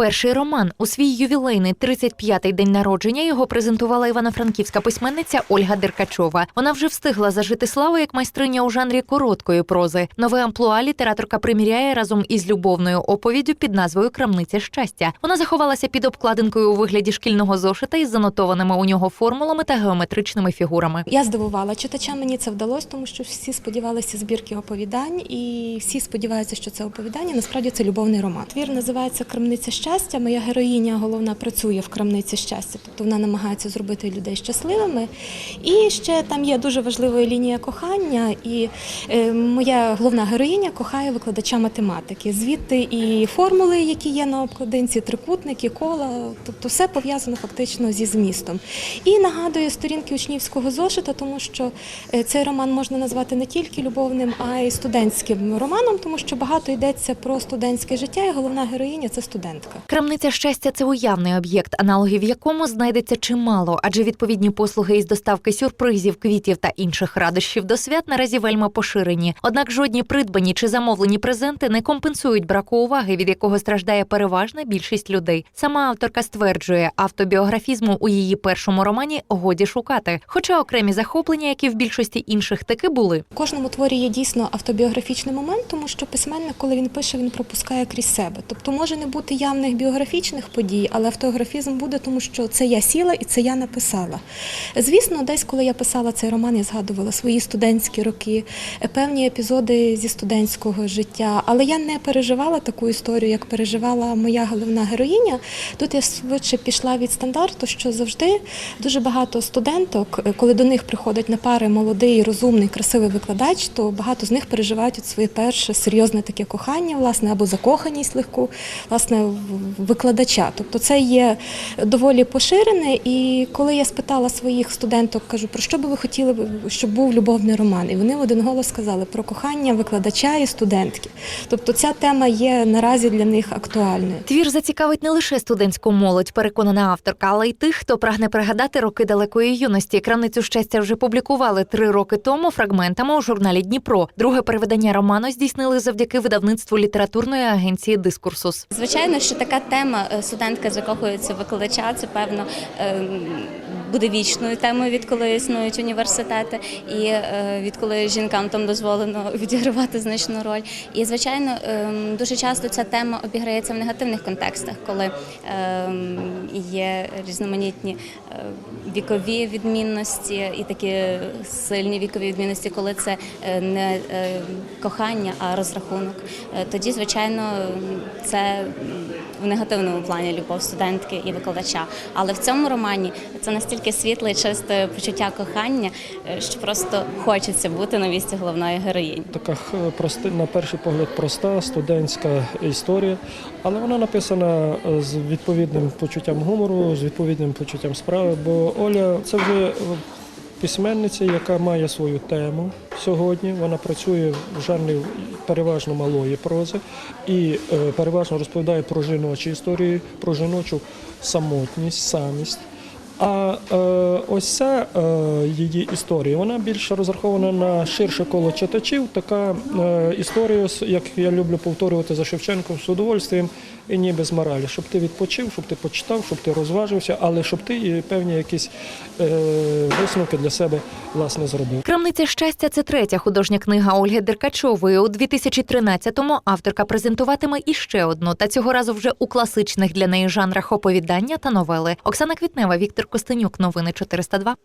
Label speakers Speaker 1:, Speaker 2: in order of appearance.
Speaker 1: перший роман. У свій ювілейний 35-й день народження його презентувала івано-франківська письменниця Ольга Деркачова. Вона вже встигла зажити славу як майстриня у жанрі короткої прози. Нове амплуа літераторка приміряє разом із любовною оповіддю під назвою Крамниця щастя. Вона заховалася під обкладинкою у вигляді шкільного зошита із занотованими у нього формулами та геометричними фігурами.
Speaker 2: Я здивувала читача, мені це вдалося, тому що всі сподівалися збірки оповідань, і всі сподіваються, що це оповідання. Насправді це любовний роман. Твір називається Крамниця щастя. Моя героїня головна працює в крамниці щастя, тобто вона намагається зробити людей щасливими. І ще там є дуже важлива лінія кохання. І е, моя головна героїня кохає викладача математики. Звідти і формули, які є на обкладинці, трикутники, кола, тобто все пов'язано фактично зі змістом. І нагадує сторінки учнівського зошита, тому що е, цей роман можна назвати не тільки любовним, а й студентським романом, тому що багато йдеться про студентське життя, і головна героїня це студентка.
Speaker 1: Крамниця щастя це уявний об'єкт, аналогів якому знайдеться чимало, адже відповідні послуги із доставки сюрпризів, квітів та інших радощів до свят наразі вельми поширені. Однак жодні придбані чи замовлені презенти не компенсують браку уваги, від якого страждає переважна більшість людей. Сама авторка стверджує, автобіографізму у її першому романі годі шукати. Хоча окремі захоплення, які в більшості інших таки були.
Speaker 2: В кожному творі є дійсно автобіографічний момент, тому що письменник, коли він пише, він пропускає крізь себе. Тобто може не бути явних біографічних подій, але автографізм буде, тому що це я сіла і це я написала. Звісно, десь, коли я писала цей роман, я згадувала свої студентські роки, певні епізоди зі студентського життя. Але я не переживала таку історію, як переживала моя головна героїня. Тут я швидше пішла від стандарту, що завжди дуже багато студенток, коли до них приходить на пари молодий, розумний, красивий викладач, то багато з них переживають своє перше серйозне таке кохання, власне, або закоханість легку, власне, викладача. Тобто це є доволі поширене. І коли я спитала своїх студенток, кажу, про що би ви хотіли, б, щоб був любовний роман? І вони в один голос сказали про кохання викладача і студентки. Тобто ця тема є наразі для них актуальною.
Speaker 1: Твір зацікавить не лише студентську молодь, переконана авторка, але й тих, хто прагне пригадати роки далекої юності. Крамницю щастя вже публікували три роки тому фрагментами у журналі Дніпро. Друге переведення роману здійснили завдяки видавництву літературної агенції Дискурсус.
Speaker 3: Звичайно, що така тема е, студентка закохується в викладача, це певно ем, буде вічною темою, відколи існують університети, і е, відколи жінкам там дозволено відігравати значну роль. І звичайно, ем, дуже часто ця тема обіграється в негативних контекстах, коли ем, є різноманітні е, вікові відмінності і такі сильні вікові відмінності, коли це е, не е, кохання, а розрахунок. Е, Тоді, звичайно, це в негативному плані любов студентки і викладача. Але в цьому романі це настільки світле і чисте почуття кохання, е, що просто хочеться бути на місці головної героїні.
Speaker 4: Така х- проста, на перший погляд проста студентська історія, але вона написана е, з відповідним почуттям гумору, з відповідним почуттям справи. Бо Оля це вже е, письменниця, яка має свою тему сьогодні. Вона працює в жанрі переважно малої прози і е, переважно розповідає про жіночі історії, про жіночу самотність, самість. А е, ось ця е, її історія, вона більше розрахована на ширше коло читачів. Така е, історія, як я люблю повторювати за Шевченком, з удовольствием і ні без моралі, щоб ти відпочив, щоб ти почитав, щоб ти розважився, але щоб ти певні якісь е, висновки для себе власне зробив.
Speaker 1: Крамниця щастя це третя художня книга Ольги Деркачової. У 2013-му авторка презентуватиме іще одну, та цього разу вже у класичних для неї жанрах оповідання та новели. Оксана Квітнева, Віктор Костенюк. Новини 402.